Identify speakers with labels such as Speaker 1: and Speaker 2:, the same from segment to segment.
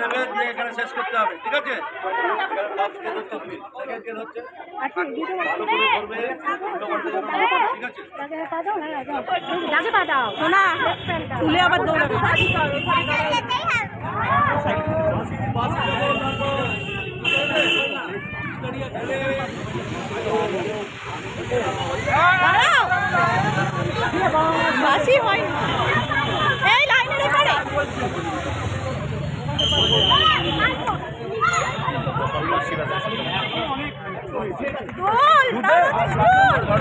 Speaker 1: নেবে দিয়ে এখানে শেষ করতে হবে ঠিক আছে? তুলে আবার case হচ্ছে তুমি, second case হচ্ছে ভালো করে ধরবে, উল্টো পাল্টা যেন না হয়, ঠিক আছে
Speaker 2: তুলে আবার দৌড়াবে দাঁড়াও। বাসি হয়নি এই লাইনের এপারে গোল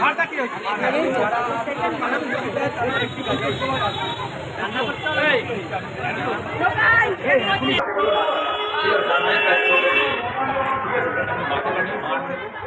Speaker 2: তাড়াতাড়ি গোল ভাই এই রে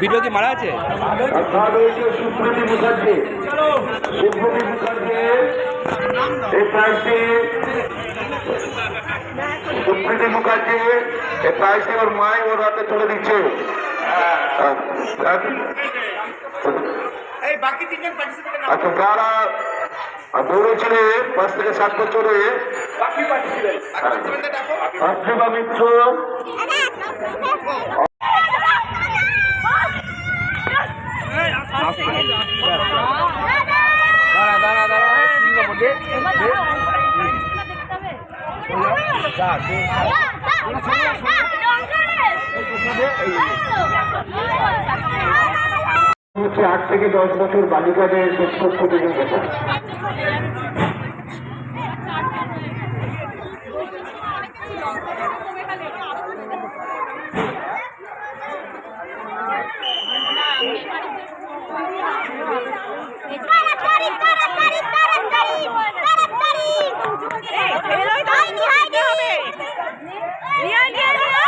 Speaker 3: ভিডিও কি মারা আছে?
Speaker 4: মুখার্জি সুপ্রতি মুখার্জি এই প্রাইজটি সুপ্রীতি মুখার্জি এই প্রাইজটি ওর ওর হাতে তুলে দিচ্ছে আচ্ছা যারা দৌড়েছিলে পাঁচ থেকে সাত বছরে মিত্র হচ্ছে আট থেকে দশ বছর বালিকাদের শ্রেষ্ঠ প্রতিযোগিতা
Speaker 5: তাড়াতাড়ি তাড়াতাড়ি তাড়াতাড়ি তাড়াতাড়ি
Speaker 2: এই ফেলোই তো নিতে হবে নিয়ে নিয়ে নিয়ে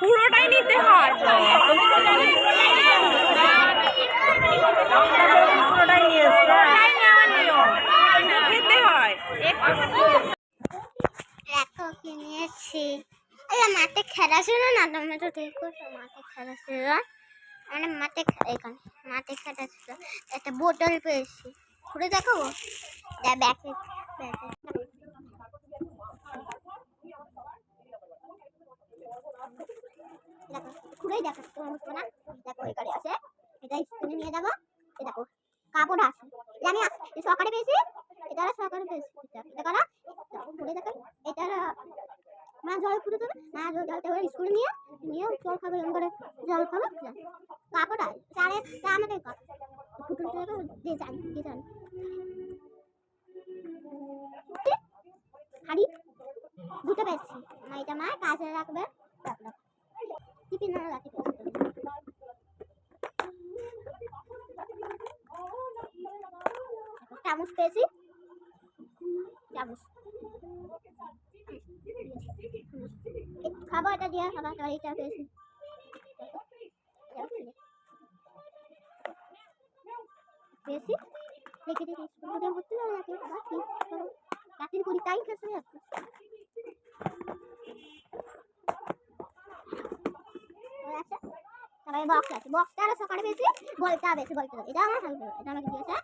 Speaker 2: পুরোটাই নিতে হয় তো। পুরোটাই নিয়ে এসছে খেতে হয়
Speaker 5: দেখো কি নিয়েছি আরে মাঠে খেলা ছিল না? তুমি তো দেখো মাঠে খেলা ছিল মানে মাঠে এখানে মাঠে খেলা ছিল একটা বোতল পেয়েছি। ঘুরে দেখো ব্যাগে ব্যাগে। দেখো তোমার না? দেখো আছে। এটা স্কুলে নিয়ে যাব। দেখো, কাপড় আছে। আমি সকালে পেয়েছি। দেখো এটা মা জল দেবে না জল স্কুলে নিয়ে নিয়ে জল খাবে, এরকম করে জল খাবে কাপড় চারে আমাদের দিয়ে যান দিয়ে যান মা এটা মা পেয়েছি চামচ খাবার এটা দিয়ে খাবার তরিটা পেয়েছি পেয়েছি রেখে দিয়ে স্কুলে ভর্তি হবে নাকি বাকি রাতের করি তাই কাছে যাচ্ছে আচ্ছা তারপরে বক্স আছে বক্সটা আরও সকালে পেয়েছি বলতে হবে বলতে হবে এটা আমার থাকবে এটা আমাকে দিয়েছে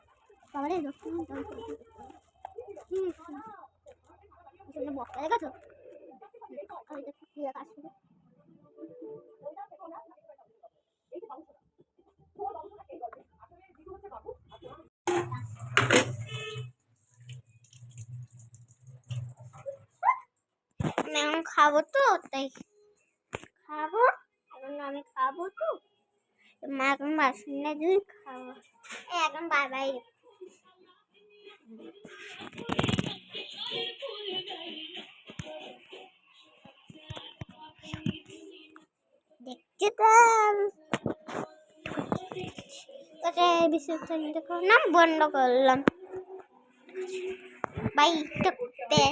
Speaker 5: সকালে দশটা হুম হুম বক্সটা দেখেছ আমি তো দিয়ে কাজ করি আমি এখন খাব তো, তাই খাব। এখন আমি খাব তো। মা এখন বাসনটা দুই খাওয়া। এই এখন বাই বাই দেখছি তো কোথায় করলাম, বন্ধ করলাম। বাই টুকতে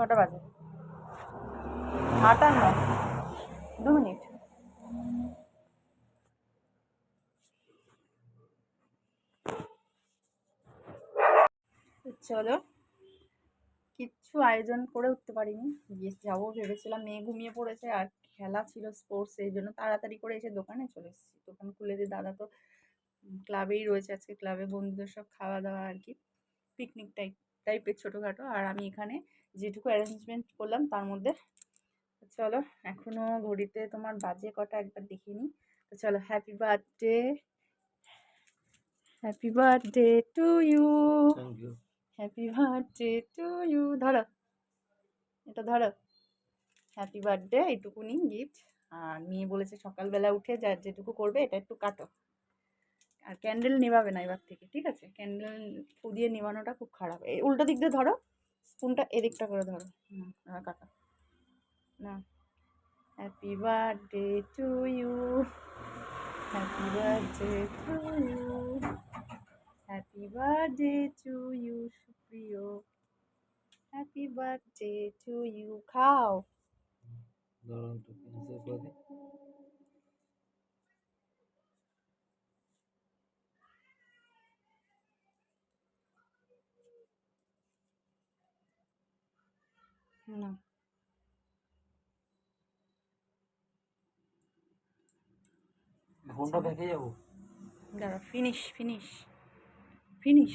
Speaker 2: কটা বাজে। আটান্ন। দু মিনিট। চলো। কিচ্ছু আয়োজন করে উঠতে পারিনি। গিয়ে যাব ভেবেছিলাম, মেয়ে ঘুমিয়ে পড়েছে আর খেলা ছিল স্পোর্টস এই জন্য তাড়াতাড়ি করে এসে দোকানে চলে এসেছি। দোকান খুলে দিয়ে দাদা তো ক্লাবেই রয়েছে আজকে ক্লাবে বন্ধুদের সব খাওয়া দাওয়া আর কি পিকনিক টাইপ টাইপের ছোটোখাটো। আর আমি এখানে যেটুকু অ্যারেঞ্জমেন্ট করলাম তার মধ্যে চলো এখনও ঘড়িতে তোমার বাজে কটা একবার দেখিনি তো চলো happy birthday happy birthday to you happy birthday to you ধরো এটা ধরো। হ্যাপি বার্থডে এইটুকুনি গিফট আর মেয়ে বলেছে সকালবেলা উঠে যা যেটুকু করবে এটা একটু কাটো। আর ক্যান্ডেল নেভাবে না এবার থেকে, ঠিক আছে? ক্যান্ডেল ফু দিয়ে নেভানোটা খুব খারাপ। এই উল্টো দিক দিয়ে ধরো স্পুনটা এদিকটা করে ধরো। এবার কাটো। না। Happy birthday to you happy birthday to you happy birthday to you Supriyo. Happy birthday to you খাও
Speaker 1: দাঁড়ান তো ক্যান্সেল করে দিই
Speaker 2: না।
Speaker 1: ফোনটা ভেঙে যাব?
Speaker 2: দাঁড়া ফিনিশ ফিনিশ ফিনিশ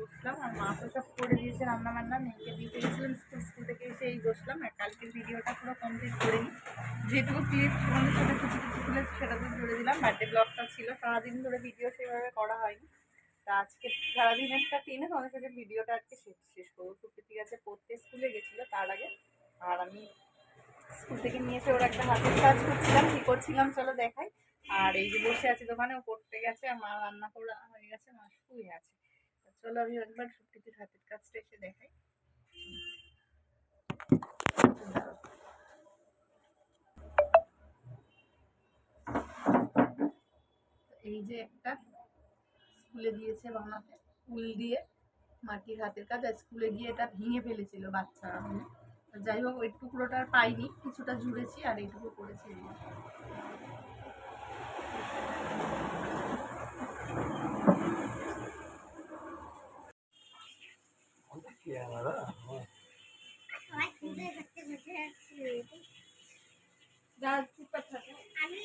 Speaker 2: বসলাম আর মা তো সব করে দিয়েছে রান্না বান্না মেয়েকে দিতে গেছিলাম স্কুল স্কুল থেকে এসে এই বসলাম আর কালকের ভিডিওটা পুরো কমপ্লিট করে নিই যেটুকু ক্লিপ তোমাদের সাথে কিছু কিছু তুলে সেটা তো জুড়ে দিলাম বার্থডে ব্লগটা ছিল। সারাদিন ধরে ভিডিও সেভাবে করা হয়নি। তা আজকে সারাদিনেরটা টেনে তোমাদের সাথে ভিডিওটা আজকে শেষ শেষ করব। সুপ্রীতি গেছে পড়তে স্কুলে গেছিল তার আগে। আর আমি স্কুল থেকে নিয়ে এসে ওর একটা হাতের কাজ করছিলাম, কী করছিলাম চলো দেখাই। আর এই যে বসে আছে দোকানে, ও পড়তে গেছে, আর মা রান্না করা হয়ে গেছে, মা শুয়ে আছে। চলো আমি একবার সুপ্রীতির হাতের কাজটা এসে দেখাই। এই যে একটা স্কুলে দিয়েছে বানাতে উল দিয়ে মাটির হাতের কাজ স্কুলে গিয়ে এটা ভেঙে ফেলেছিল বাচ্চারা। যাই হোক, ওই টুকরোটা পাইনি, কিছুটা জুড়েছি আর এইটুকু করেছি। থাকে
Speaker 5: আমি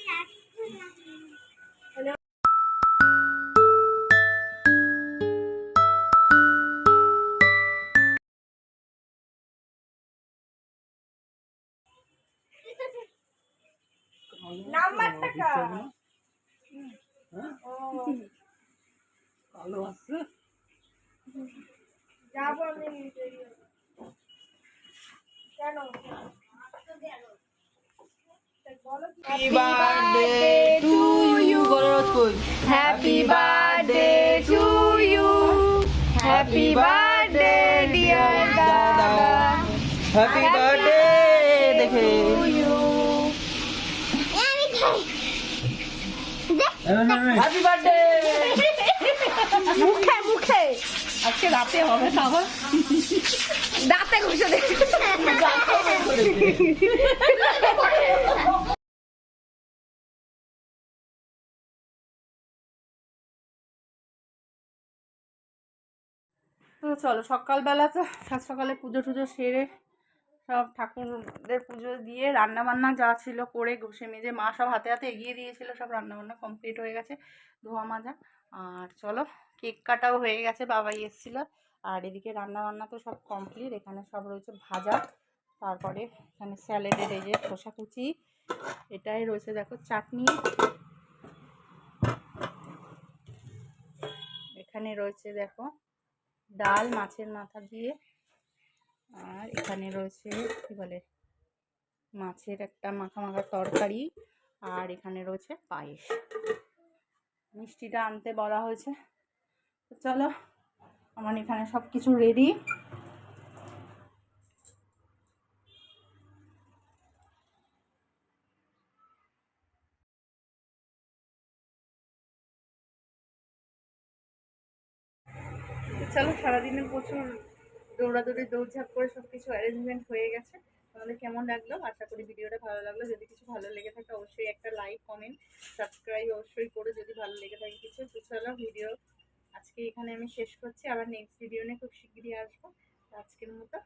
Speaker 3: বার্থডে টু ইউ গরজ কই
Speaker 2: happy birthday to you happy birthday dear দাদা
Speaker 3: হ্যাপি বার্থডে দেখে। হ্যাপি বার্থডে
Speaker 2: মুখে মুখে। আজকে রাতে হবে খাবার দাঁতে ঘষে দেখি। তো চলো, সকালবেলা তো সাত সকালে পুজো টুজো সেরে সব ঠাকুরদের পুজো দিয়ে রান্না বান্না যা ছিল করে ঘষে মেজে মা সব হাতে হাতে এগিয়ে দিয়েছিল, সব রান্না বান্না কমপ্লিট হয়ে গেছে, ধোয়া মাজা। আর চলো, কেক কাটাও হয়ে গেছে, বাবাই এসেছিল। আর এদিকে রান্না বান্না তো সব কমপ্লিট এখানে সব রয়েছে ভাজা, তারপরে এখানে স্যালাডের এই যে খোসা কুচি, এটাই রয়েছে দেখো চাটনি। এখানে রয়েছে দেখো ডাল মাছের মাথা দিয়ে। আর এখানে রয়েছে, কী বলে, মাছের একটা মাখা মাখা তরকারি আর এখানে রয়েছে পায়েস। মিষ্টিটা আনতে বলা হয়েছে। চলো, আমার এখানে সব কিছু রেডি চলো, সারাদিনে প্রচুর দৌড়াদৌড়ি, দৌড়ঝাঁপ করে সব কিছু অ্যারেঞ্জমেন্ট হয়ে গেছে। তোমাদের কেমন লাগল? আশা করি ভিডিওটা ভালো লাগল। যদি কিছু ভালো লেগে থাকে, অবশ্যই একটা লাইক কমেন্ট সাবস্ক্রাইব অবশ্যই করে। যদি ভালো লেগে থাকে কিছু, তো চলো ভিডিও আজকে এখানে আমি শেষ করছি। আবার নেক্সট ভিডিও নিয়ে খুব শিগগিরই আসব। আজকের মতো